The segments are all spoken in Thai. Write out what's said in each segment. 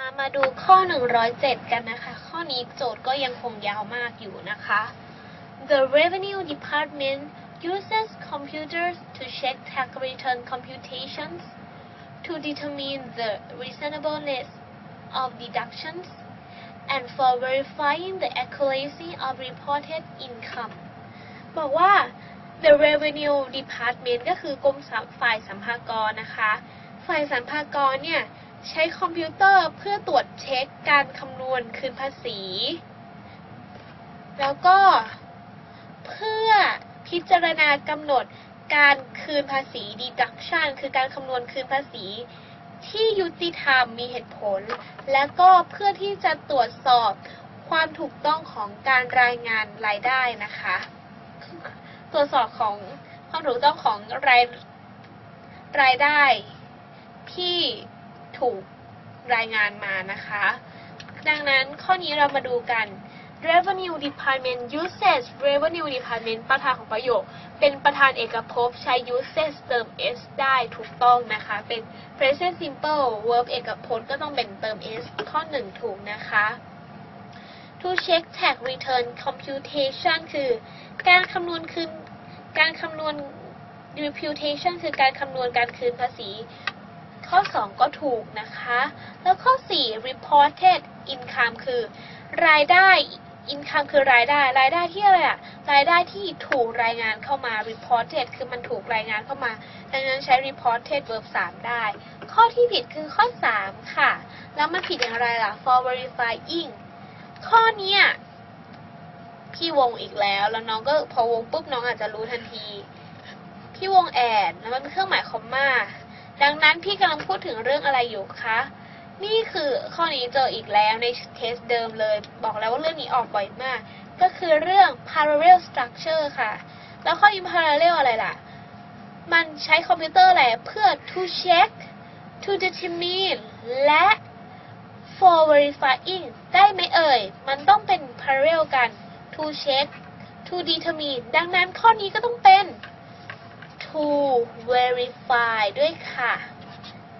มามาดูข้อ 107 กันนะคะ ข้อนี้โจทย์ก็ยังคงยาวมากอยู่นะคะ The Revenue Department uses computers to check tax return computations to determine the reasonableness of deductions and for verifying the accuracy of reported income บอกว่า the revenue department ก็คือกรมสรรฝ่ายสัมภากรนะคะ ฝ่ายสรรพากรเนี่ย ใช้คอมพิวเตอร์เพื่อตรวจเช็คการคำนวณคืนภาษี แล้วก็เพื่อพิจารณากำหนดการคืนภาษี deduction คือการคำนวณคืนภาษี ที่ยุติธรรมมีเหตุผล และก็เพื่อที่จะตรวจสอบความถูกต้องของการรายงานรายได้นะคะ ตรวจสอบของความถูกต้องของรายรายได้ที่ ถูกรายงานมานะคะ ดังนั้นข้อนี้เรามาดูกัน revenue department uses revenue department ประธานของประโยค เป็นประธานเอกภพใช้ uses เติม s ได้ถูกต้องนะคะ เป็น present simple verb เอกพจน์ก็ต้องเป็นเติม s ข้อหนึ่งถูกนะคะ to check tax return computation คือ การคำนวณคืนการคำนวณ reputation คือการคำนวณการคืนภาษี ข้อ 2 ก็ถูกนะคะ แล้วข้อ 4 reported income คือ รายได้ income คือรายได้ รายได้ที่อะไรอะรายได้ที่ถูกรายงานเข้ามา reported คือมันถูกรายงานเข้ามา ดังนั้นใช้ reported verb 3 ได้ ข้อที่ผิดคือข้อ 3 ค่ะ แล้วมันผิดอย่างไรล่ะ for verifying ข้อเนี้ยพี่วงอีกแล้ว แล้วน้องก็พอวงปุ๊บน้องอาจจะรู้ทันที พี่วงแอดแล้วมันเป็นเครื่องหมายคอมมา ดังนั้นพี่กำลังพูดถึงเรื่องอะไรอยู่คะ นี่คือข้อนี้เจออีกแล้วในเคสเดิมเลย บอกแล้วว่าเรื่องนี้ออกบ่อยมาก ก็คือเรื่อง parallel structure ค่ะ แล้วข้อ in parallel อะไรล่ะ มันใช้คอมพิวเตอร์อะไรเพื่อ to check to determine และ for verifying ได้ไหมเอ่ย มันต้องเป็น parallel กัน to check to determine ดังนั้นข้อนี้ก็ต้องเป็น verify ด้วยค่ะ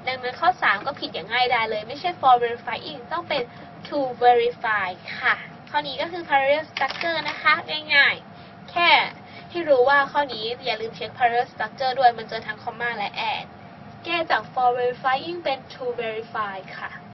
ดังนั้นข้อ 3 ก็ผิดอย่างง่ายดายเลย ไม่ใช่ for verifying ต้องเป็น to verify ค่ะ ข้อนี้ก็คือ parallel structure นะคะ ง่ายๆ แค่ที่รู้ว่าข้อนี้อย่าลืมเช็ค parallel structure ด้วยมันเจอทั้ง comma และ add แก้จาก for verifying เป็น to verify ค่ะ